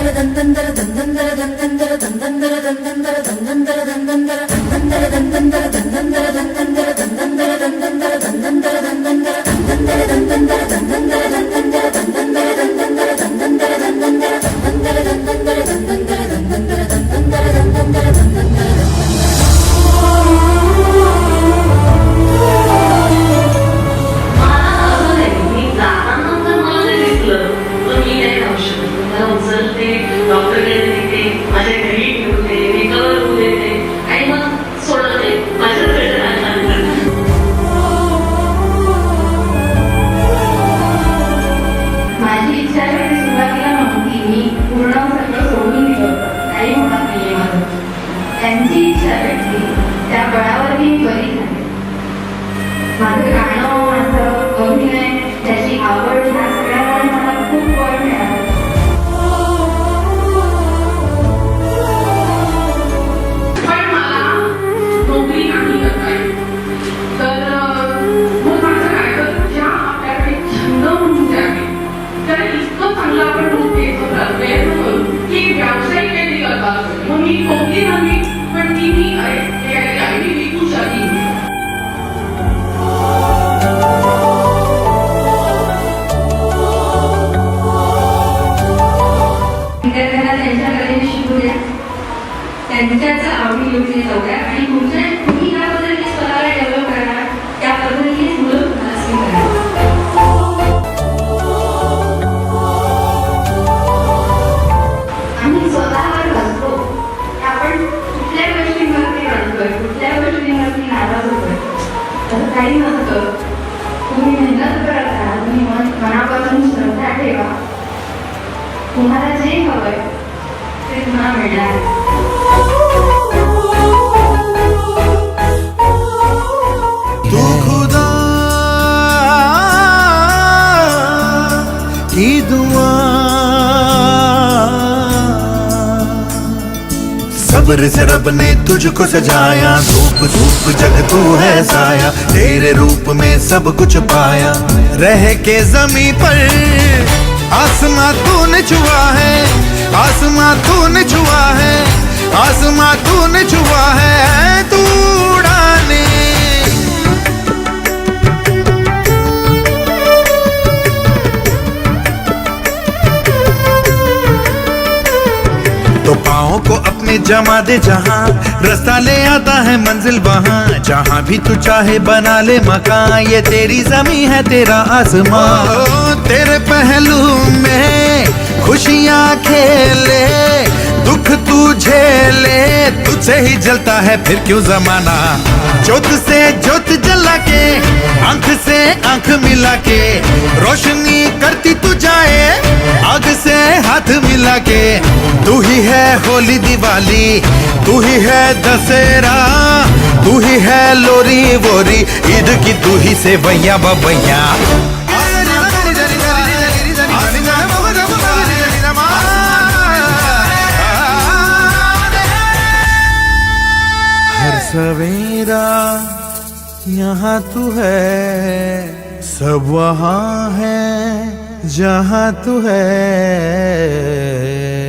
dandandara dandandara dandandara dandandara dandandara dandandara dandandara dandandara dandandara dandandara dandandara dandandara 네. त्यांच्याच आवडी निवडी जाऊया आणि तुमच्या तुम्ही ज्या पद्धतीने स्वतःला डेव्हलप करणार त्या पद्धतीनेच मुलं आम्ही आपण गोष्टींवरती गोष्टींवरती तर काही नसतं. तुम्ही मेहनत करत राहा तुम्ही मन मनापासून श्रद्धा ठेवा. तुम्हाला जे हवंय ते तुम्हाला मिळणार. सब्र से रब ने तुझको सजाया। धूप धूप, जग तू है साया। तेरे रूप में सब कुछ पाया। रह के जमी पर आसमां तूने छुआ है। आसमां तूने छुआ है। आसमां तूने छुआ है। तू तो पाओ को अपने जमा दे जहाँ। रास्ता ले आता है मंजिल वहाँ। जहाँ भी तू चाहे बना ले मकान। ये तेरी जमी है, तेरा आसमां तेरे पहलू में खुशियाँ खेले, दुख तू झेले तुझसे ही जलता है, फिर क्यों जमाना? जोत से जोत जला के, आँख से आँख मिला के। रोशनी करती तू जाए, आग से हाथ मिला के। तू ही है होली दिवाली, तू ही है दशहरा, तू ही है लोरी वोरी, ईद की तू ही से भैया बबैया सवेरा यहाँ तू है, सब वहाँ है, जहाँ तू है।